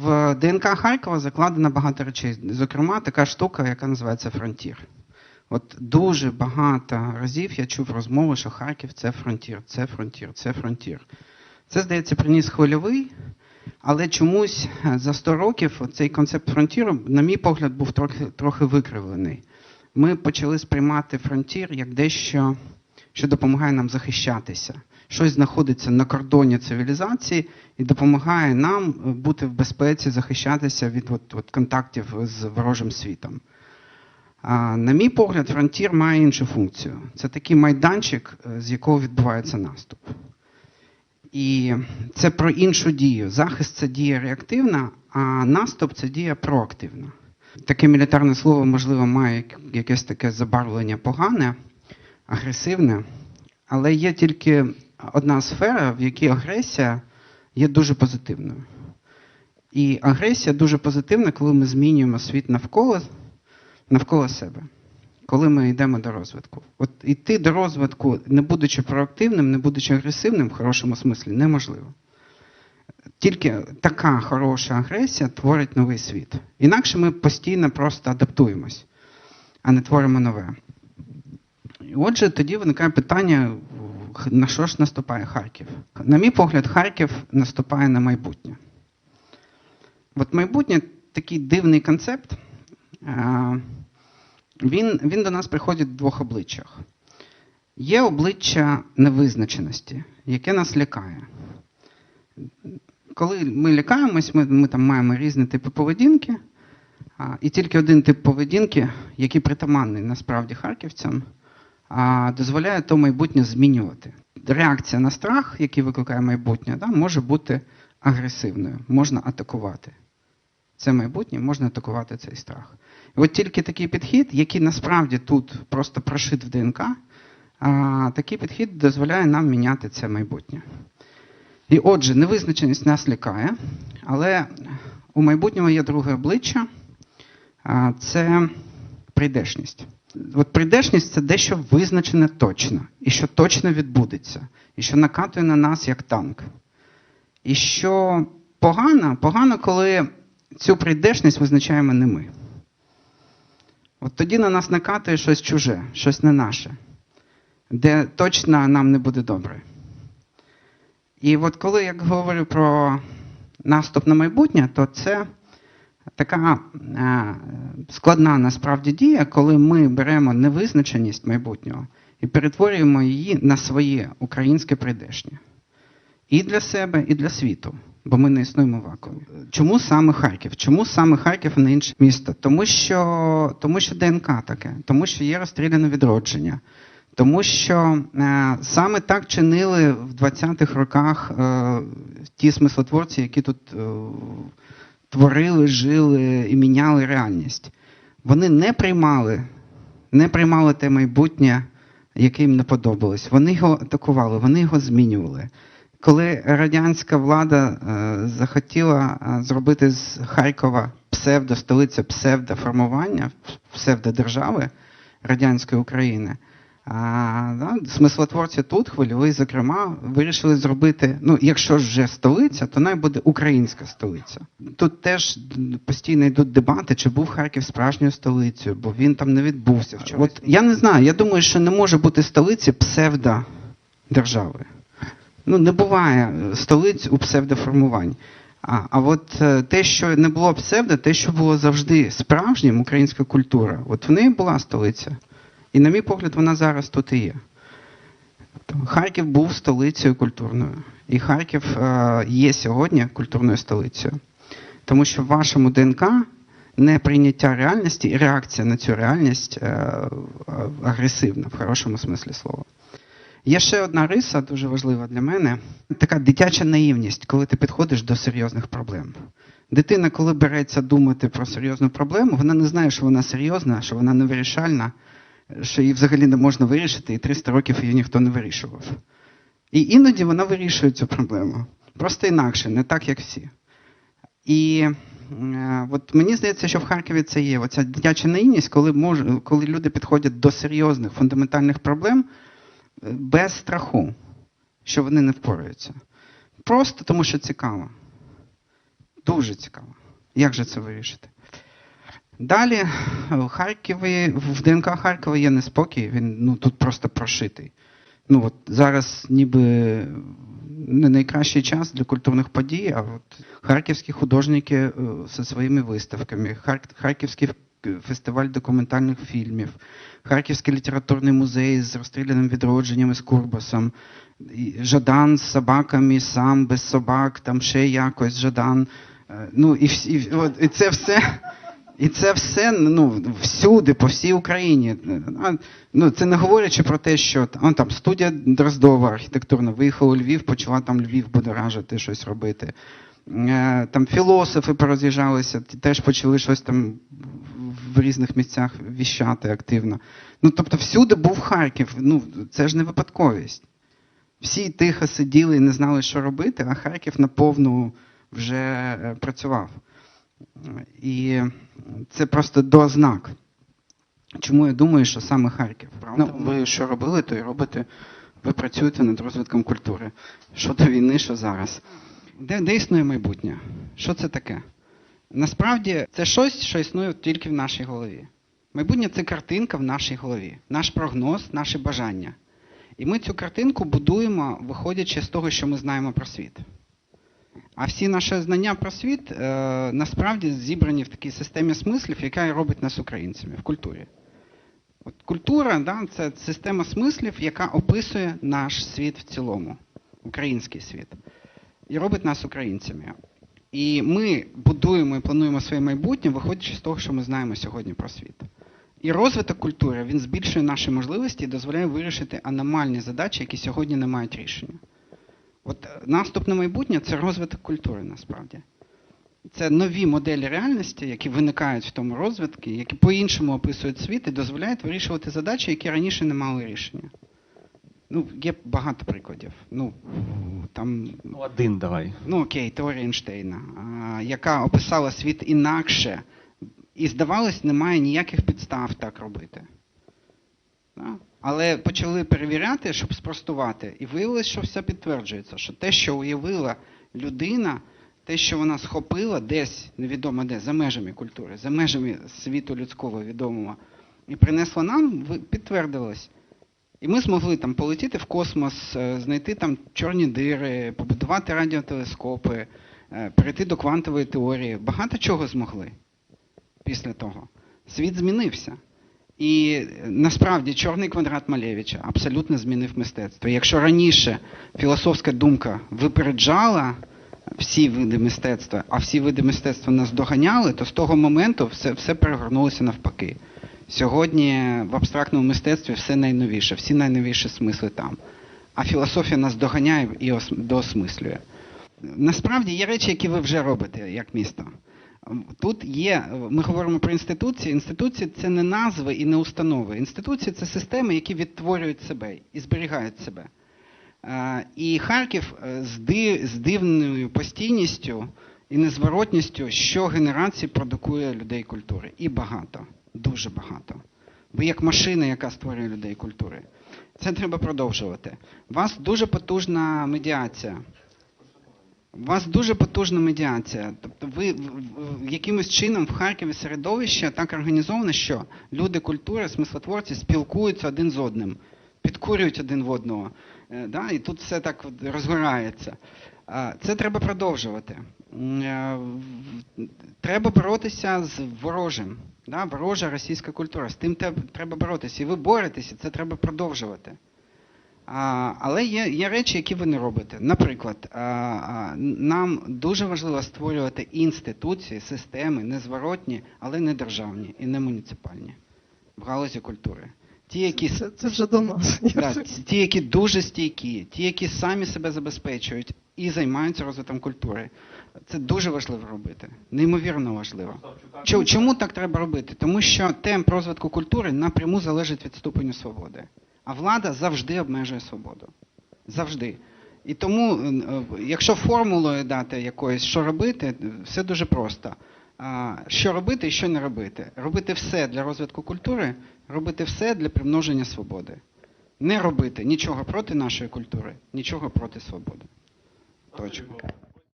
В ДНК Харкова закладено багато речей. Зокрема, така штука, яка називається фронтір. От дуже багато разів я чув розмови, що Харків це фронтір, це фронтір, це фронтір. Це, здається, приніс хвильовий, але чомусь е, за 100 років цей концепт фронтіру, на мій погляд, був трохи, трохи викривлений. Ми почали сприймати фронтір як дещо, що допомагає нам захищатися. Щось знаходиться на кордоні цивілізації і допомагає нам е, бути в безпеці, захищатися від от, от, контактів з ворожим світом. А, на мій погляд, фронтір має іншу функцію. Це такий майданчик, е, з якого відбувається наступ. І це про іншу дію. Захист це дія реактивна, а наступ це дія проактивна. Таке мілітарне слово, можливо, має якесь таке забарвлення погане, агресивне, але є тільки одна сфера, в якій агресія є дуже позитивною. І агресія дуже позитивна, коли ми змінюємо світ навколо, навколо себе, коли ми йдемо до розвитку. От йти до розвитку, не будучи проактивним, не будучи агресивним в хорошому смислі, неможливо. Тільки така хороша агресія творить новий світ. Інакше ми постійно просто адаптуємось, а не творимо нове. Отже, тоді виникає питання, на що ж наступає Харків? На мій погляд, Харків наступає на майбутнє. От майбутнє такий дивний концепт. Він, він до нас приходить в двох обличчях. Є обличчя невизначеності, яке нас лякає. Коли ми лякаємось, ми, ми там маємо різні типи поведінки, і тільки один тип поведінки, який притаманний насправді харківцям, дозволяє то майбутнє змінювати. Реакція на страх, який викликає майбутнє, да, може бути агресивною, можна атакувати. Це майбутнє, можна атакувати цей страх. І от тільки такий підхід, який насправді тут просто прошит в ДНК, а, такий підхід дозволяє нам міняти це майбутнє. І отже, невизначеність нас лякає, але у майбутньому є друге обличчя це прийдешність. От прийдешність це дещо визначене точно, і що точно відбудеться, і що накатує на нас як танк. І що погано, погано, коли цю прийдешність визначаємо не ми. От тоді на нас накатує щось чуже, щось не наше, де точно нам не буде добре. І от коли я говорю про наступ на майбутнє, то це така е, складна насправді дія, коли ми беремо невизначеність майбутнього і перетворюємо її на своє українське прийдешнє. І для себе, і для світу, бо ми не існуємо в вакуумі. Чому саме Харків? Чому саме Харків, а не інше місто? Тому що, тому що ДНК таке, тому що є розстріляне відродження. Тому що е, саме так чинили в 20-х роках е, ті смислотворці, які тут е, творили, жили і міняли реальність. Вони не приймали, не приймали те майбутнє, яке їм не подобалось. Вони його атакували, вони його змінювали. Коли радянська влада е, захотіла е, зробити з Харкова псевдо, псевдостолиця псевдоформування, псевдодержави радянської України, да, смислотворці тут, хвильовий, зокрема, вирішили зробити. Ну, якщо ж вже столиця, то най буде українська столиця. Тут теж постійно йдуть дебати, чи був Харків справжньою столицею, бо він там не відбувся. От я не знаю, я думаю, що не може бути столиці псевдодержави. Ну, не буває столиць у псевдоформувань. А, а от е, те, що не було псевдо, те, що було завжди справжнім, українська культура, от в неї була столиця. І, на мій погляд, вона зараз тут і є. Тобто Харків був столицею культурною. І Харків е, є сьогодні культурною столицею. Тому що в вашому ДНК неприйняття реальності і реакція на цю реальність е, е, агресивна в хорошому смислі слова. Є ще одна риса, дуже важлива для мене така дитяча наївність, коли ти підходиш до серйозних проблем. Дитина, коли береться думати про серйозну проблему, вона не знає, що вона серйозна, що вона невирішальна, що її взагалі не можна вирішити, і 300 років її ніхто не вирішував. І іноді вона вирішує цю проблему. Просто інакше, не так, як всі. І е, от мені здається, що в Харкові це є. Оця дитяча наївність, коли, мож, коли люди підходять до серйозних фундаментальних проблем е, без страху, що вони не впораються. Просто тому, що цікаво. Дуже цікаво. Як же це вирішити? Далі в Харкові, в ДНК Харкова є неспокій, він ну, тут просто прошитий. Ну, от зараз ніби не найкращий час для культурних подій, а от харківські художники е, зі своїми виставками, Хар- Харківський фестиваль документальних фільмів, Харківський літературний музей з розстріляним відродженням і з Курбасом, Жадан з собаками, сам без собак, там ще якось Жадан. Е, Ну, і, всі- і це все. І це все ну, всюди, по всій Україні. А, Ну, це не говорячи про те, що он, там студія Дроздова архітектурна виїхала у Львів, почала там Львів будоражити, щось робити. Е, Там філософи пороз'їжджалися, теж почали щось там в різних місцях віщати активно. Ну, тобто, всюди був Харків. Ну, це ж не випадковість. Всі тихо сиділи і не знали, що робити, а Харків наповну вже е, працював. І це просто до ознак. Чому я думаю, що саме Харків? Ну, ви що робили, то і робите. Ви працюєте над розвитком культури. Що до війни, що зараз. Де, де існує майбутнє? Що це таке? Насправді це щось, що існує тільки в нашій голові. Майбутнє це картинка в нашій голові, наш прогноз, наші бажання. І ми цю картинку будуємо, виходячи з того, що ми знаємо про світ. А всі наші знання про світ е, насправді зібрані в такій системі смислів, яка і робить нас українцями в культурі. От культура да, це система смислів, яка описує наш світ в цілому, український світ, і робить нас українцями. І ми будуємо і плануємо своє майбутнє, виходячи з того, що ми знаємо сьогодні про світ. І розвиток культури він збільшує наші можливості і дозволяє вирішити аномальні задачі, які сьогодні не мають рішення. От е, наступне майбутнє це розвиток культури насправді. Це нові моделі реальності, які виникають в тому розвитку, які по-іншому описують світ і дозволяють вирішувати задачі, які раніше не мали рішення. Ну, є багато прикладів. Ну, там, Ну, один давай. ну окей, теорія Ейнштейна, яка описала світ інакше, і, здавалось, немає ніяких підстав так робити. Але почали перевіряти, щоб спростувати, і виявилось, що все підтверджується, що те, що уявила людина, те, що вона схопила десь, невідомо де, за межами культури, за межами світу людського відомого, і принесла нам, підтвердилось. І ми змогли там полетіти в космос, е, знайти там чорні дири, побудувати радіотелескопи, е, перейти до квантової теорії. Багато чого змогли після того. Світ змінився. І насправді чорний квадрат Малевича абсолютно змінив мистецтво. Якщо раніше філософська думка випереджала всі види мистецтва, а всі види мистецтва нас доганяли, то з того моменту все, все перегорнулося навпаки. Сьогодні в абстрактному мистецтві все найновіше, всі найновіші смисли там. А філософія нас доганяє і ос- доосмислює. Насправді є речі, які ви вже робите як місто. Тут є, ми говоримо про інституції. Інституції це не назви і не установи. Інституції це системи, які відтворюють себе і зберігають себе. Е, І Харків е, з дивною постійністю і незворотністю щогенерації продукує людей культури. І багато, дуже багато. Ви як машина, яка створює людей культури. Це треба продовжувати. У вас дуже потужна медіація. У вас дуже потужна медіація. Ви якимось чином в Харкові середовище так організоване, що люди культури, смислотворці спілкуються один з одним, підкурюють один в одного. Е, Да? І тут все так розгорається. Це треба продовжувати. Е, Треба боротися з ворожим. Да? Ворожа російська культура. З тим треба боротися. І ви боретеся, це треба продовжувати. А, але є, є речі, які ви не робите. Наприклад, а, а, нам дуже важливо створювати інституції, системи, незворотні, але не державні і не муніципальні в галузі культури. Ті, які, Це, це вже до нас. Да, ті, які дуже стійкі, ті, які самі себе забезпечують і займаються розвитком культури. Це дуже важливо робити. Неймовірно важливо. Чому, чому так треба робити? Тому що темп розвитку культури напряму залежить від ступеню свободи. А влада завжди обмежує свободу. Завжди. І тому, е, якщо формулою дати якоїсь, що робити, все дуже просто. Що робити і що не робити? Робити все для розвитку культури, робити все для примноження свободи. Не робити нічого проти нашої культури, нічого проти свободи. Точка.